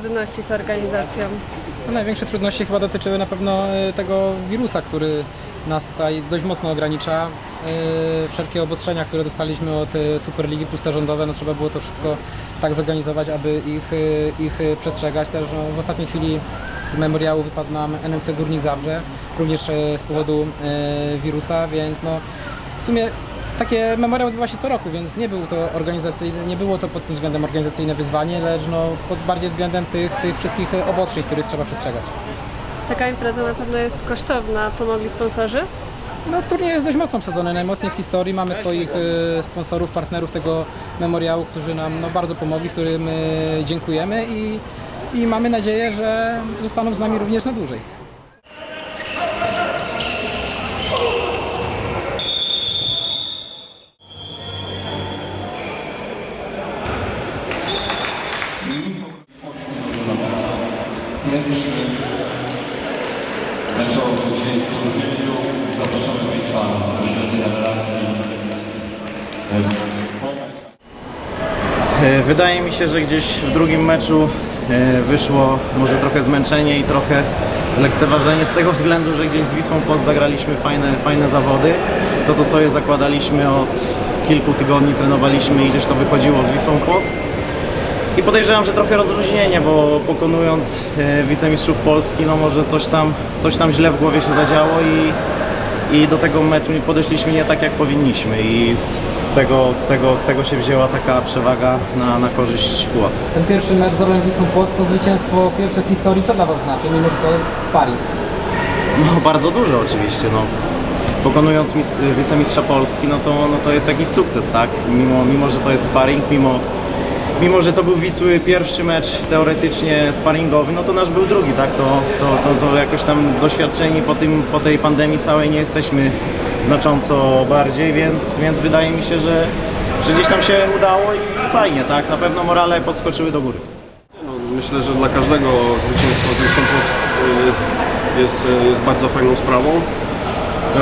trudności z organizacją? No, największe trudności chyba dotyczyły na pewno e, tego wirusa, który nas tutaj dość mocno ogranicza. E, Wszelkie obostrzenia, które dostaliśmy od e, Superligi puste rządowe, no trzeba było to wszystko tak zorganizować, aby ich, ich przestrzegać. Też no, w ostatniej chwili z memoriału wypadł nam NMC Górnik Zabrze, również z powodu wirusa, więc no w sumie takie memoriał odbywa się co roku, więc nie, był to organizacyjne, nie było to pod tym względem organizacyjne wyzwanie, lecz no, pod bardziej względem tych, tych wszystkich e, obostrzeń, których trzeba przestrzegać. Taka impreza na pewno jest kosztowna. Pomogli sponsorzy? No, turniej jest dość mocno obsadzony, najmocniej w historii. Mamy swoich e, sponsorów, partnerów tego memoriału, którzy nam no, bardzo pomogli, którym e, dziękujemy i, i mamy nadzieję, że zostaną z nami również na dłużej. Pierwszy meczowy dzień turnieju. Zapraszamy Państwa do śledzenia relacji. E, Wydaje mi się, że gdzieś w drugim meczu e, wyszło może trochę zmęczenie i trochę zlekceważenie z tego względu, że gdzieś z Wisłą Płoc zagraliśmy fajne, fajne zawody. To, co sobie zakładaliśmy od kilku tygodni, trenowaliśmy i gdzieś to wychodziło z Wisłą Płoc. I podejrzewam, że trochę rozluźnienie, bo pokonując e, wicemistrzów Polski, no może coś tam, coś tam źle w głowie się zadziało i, i do tego meczu nie podeszliśmy nie tak jak powinniśmy i z tego, z tego, z tego się wzięła taka przewaga na, na korzyść Puław. Ten pierwszy mecz z Płock to zwycięstwo pierwsze w historii. Co dla Was znaczy, mimo że to sparring? No bardzo dużo oczywiście, no. Pokonując mis, wicemistrza Polski, no to, no to jest jakiś sukces, tak? Mimo, mimo, że to jest sparring, mimo, mimo, że to był Wisły pierwszy mecz teoretycznie sparingowy, no to nasz był drugi, tak? To, to, to, to jakoś tam doświadczeni po, tym, po tej pandemii całej nie jesteśmy znacząco bardziej, więc, więc wydaje mi się, że, że gdzieś tam się udało i fajnie, tak? Na pewno morale podskoczyły do góry. No, myślę, że dla każdego zwycięstwo z Wisłą Płock y, jest, y, jest bardzo fajną sprawą. E,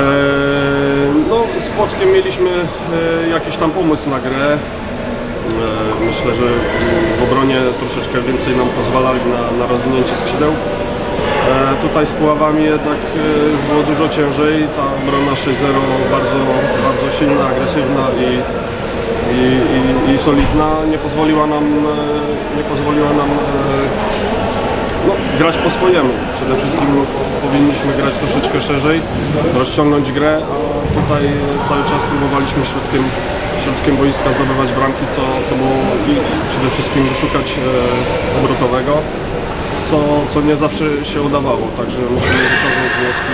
No, z Płockiem mieliśmy e, jakiś tam pomysł na grę. E, Myślę, że w obronie troszeczkę więcej nam pozwalali na, na rozwinięcie skrzydeł. E, Tutaj z Puławami jednak e, było dużo ciężej. Ta obrona 6-0 bardzo, bardzo silna, agresywna i, i, i, i solidna nie pozwoliła nam, nie pozwoliła nam no, grać po swojemu. Przede wszystkim powinniśmy grać troszeczkę szerzej, rozciągnąć grę, a tutaj cały czas próbowaliśmy środkiem, środkiem boiska zdobywać bramki, co, co było i przede wszystkim szukać e, obrotowego, co, co nie zawsze się udawało, także musimy wyciągnąć wnioski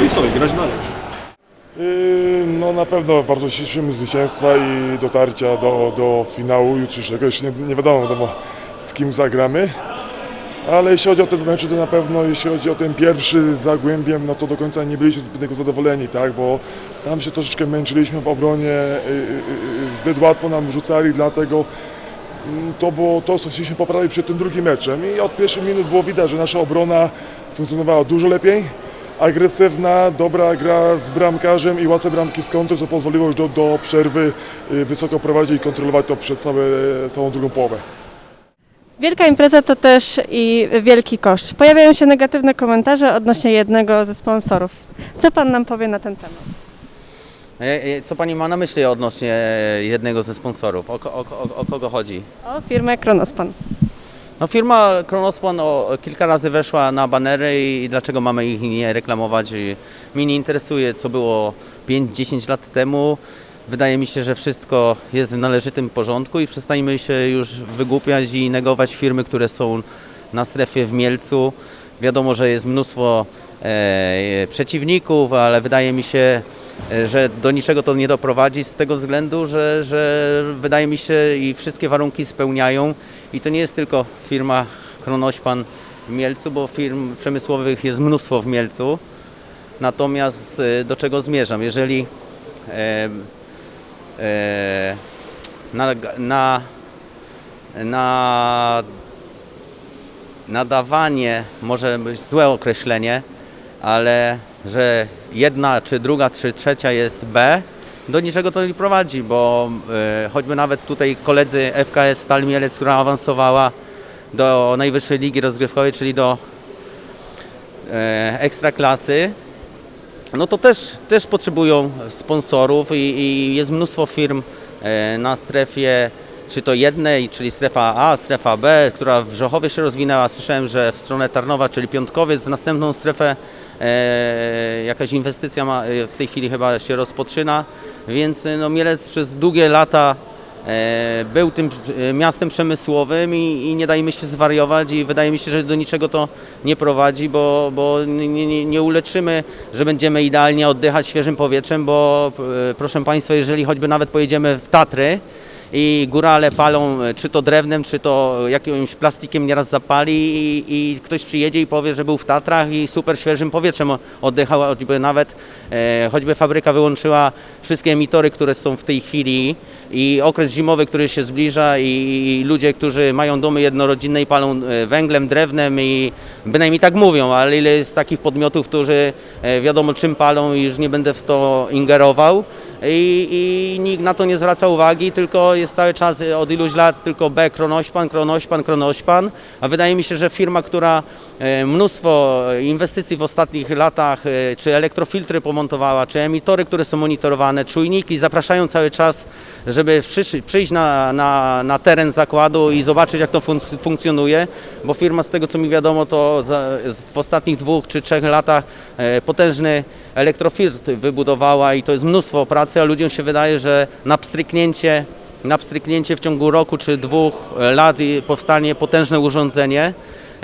i, i, i co, i grać dalej. Yy, No na pewno bardzo się cieszymy z zwycięstwa i dotarcia do, do finału jutrzejszego. Jeszcze nie, nie wiadomo, wiadomo z kim zagramy. Ale jeśli chodzi o ten mecz, to na pewno jeśli chodzi o ten pierwszy z Zagłębiem, no to do końca nie byliśmy zbyt tego zadowoleni, tak? Bo tam się troszeczkę męczyliśmy w obronie, yy, yy, yy, zbyt łatwo nam wrzucali, dlatego mm, to było to, co chcieliśmy poprawić przed tym drugim meczem. I od pierwszych minut było widać, że nasza obrona funkcjonowała dużo lepiej agresywna, dobra gra z bramkarzem i łatwe bramki z kontry, co pozwoliło już do, do przerwy y, wysoko prowadzić i kontrolować to przez całe, całą drugą połowę. Wielka impreza to też i wielki koszt. Pojawiają się negatywne komentarze odnośnie jednego ze sponsorów. Co Pan nam powie na ten temat? E, e, Co Pani ma na myśli odnośnie jednego ze sponsorów? O, ko- o, o, o kogo chodzi? O firmę Kronospan. No firma Kronospan o, kilka razy weszła na banery i dlaczego mamy ich nie reklamować? I Mnie nie interesuje, co było 5-10 lat temu. Wydaje mi się, że wszystko jest w należytym porządku i przestańmy się już wygłupiać i negować firmy, które są na strefie w Mielcu. Wiadomo, że jest mnóstwo e, przeciwników, ale wydaje mi się, e, że do niczego to nie doprowadzi z tego względu, że, że wydaje mi się i wszystkie warunki spełniają i to nie jest tylko firma Kronośpan w Mielcu, bo firm przemysłowych jest mnóstwo w Mielcu. Natomiast e, do czego zmierzam? Jeżeli e, na, na, na nadawanie może być złe określenie, ale że jedna, czy druga, czy trzecia jest B do niczego to nie prowadzi, bo e, choćby nawet tutaj koledzy FKS Stal Mielec, która awansowała do najwyższej ligi rozgrywkowej, czyli do e, ekstraklasy, no to też, też potrzebują sponsorów i, i jest mnóstwo firm e, na strefie, czy to jednej, czyli strefa A, strefa B, która w Żochowie się rozwinęła. Słyszałem, że w stronę Tarnowa, czyli Piątkowiec, następną strefę e, jakaś inwestycja ma, e, w tej chwili chyba się rozpoczyna, więc e, no, Mielec przez długie lata był tym e, miastem przemysłowym i, i nie dajmy się zwariować i wydaje mi się, że do niczego to nie prowadzi, bo, bo nie, nie, nie uleczymy, że będziemy idealnie oddychać świeżym powietrzem, bo e, proszę Państwa, jeżeli choćby nawet pojedziemy w Tatry, i górale palą e, czy to drewnem, czy to jakimś plastikiem nieraz zapali i, i ktoś przyjedzie i powie, że był w Tatrach i super świeżym powietrzem oddychał, choćby nawet, e, choćby fabryka wyłączyła wszystkie emitory, które są w tej chwili i okres zimowy, który się zbliża i, i ludzie, którzy mają domy jednorodzinne i palą e, węglem, drewnem i bynajmniej tak mówią, ale ile jest takich podmiotów, którzy e, wiadomo czym palą i już nie będę w to ingerował i, i nikt na to nie zwraca uwagi, tylko jest cały czas e, od iluś lat tylko B, Kronośpan, Kronośpan, Kronośpan, a wydaje mi się, że firma, która e, mnóstwo inwestycji w ostatnich latach, e, czy elektrofiltry pomontowała, czy emitory, które są monitorowane, czujniki, zapraszają cały czas, żeby przyjść na, na, na teren zakładu i zobaczyć, jak to fun- funkcjonuje, bo firma, z tego co mi wiadomo, to za, w ostatnich dwóch czy trzech latach e, potężny elektrofiltr wybudowała i to jest mnóstwo pracy, a ludziom się wydaje, że na pstryknięcie, na pstryknięcie w ciągu roku czy dwóch lat i powstanie potężne urządzenie.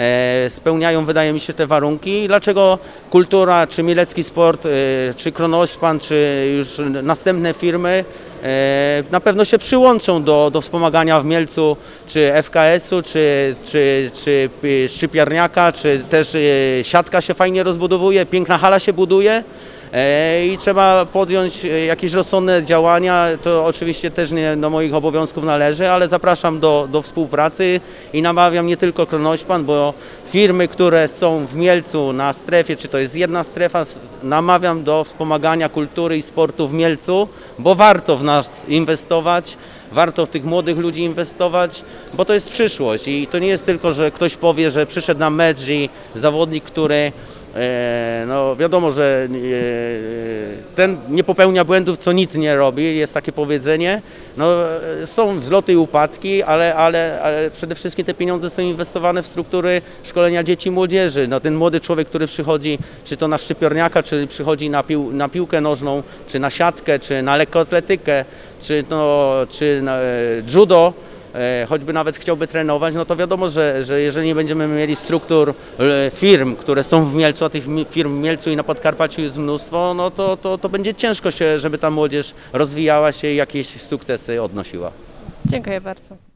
E, spełniają, wydaje mi się, te warunki. Dlaczego kultura, czy mielecki sport, e, czy Kronośpan, czy już następne firmy e, na pewno się przyłączą do, do wspomagania w Mielcu, czy FKS-u, czy, czy, czy Szczypiarniaka, czy też e, siatka się fajnie rozbudowuje, piękna hala się buduje. E, i trzeba podjąć e, jakieś rozsądne działania. To oczywiście też nie do moich obowiązków należy, ale zapraszam do, do współpracy i namawiam nie tylko Kronośpan, bo firmy, które są w Mielcu na strefie, czy to jest jedna strefa, namawiam do wspomagania kultury i sportu w Mielcu, bo warto w nas inwestować. Warto w tych młodych ludzi inwestować, bo to jest przyszłość i to nie jest tylko, że ktoś powie, że przyszedł na mecz i zawodnik, który no wiadomo, że e, ten nie popełnia błędów, co nic nie robi, jest takie powiedzenie. No, e, są wzloty i upadki, ale, ale, ale przede wszystkim te pieniądze są inwestowane w struktury szkolenia dzieci i młodzieży. No, ten młody człowiek, który przychodzi, czy to na szczypiorniaka, czy przychodzi na, pił, na piłkę nożną, czy na siatkę, czy na lekkoatletykę, czy, no, czy na e, judo, e, choćby nawet chciałby trenować, no to wiadomo, że, że jeżeli nie będziemy mieli struktur e, firm, które są w Mielcu, a tych firm w Mielcu i na Podkarpaciu jest mnóstwo, no to, to, to będzie ciężko się, żeby ta młodzież rozwijała się i jakieś sukcesy odnosiła. Dziękuję bardzo.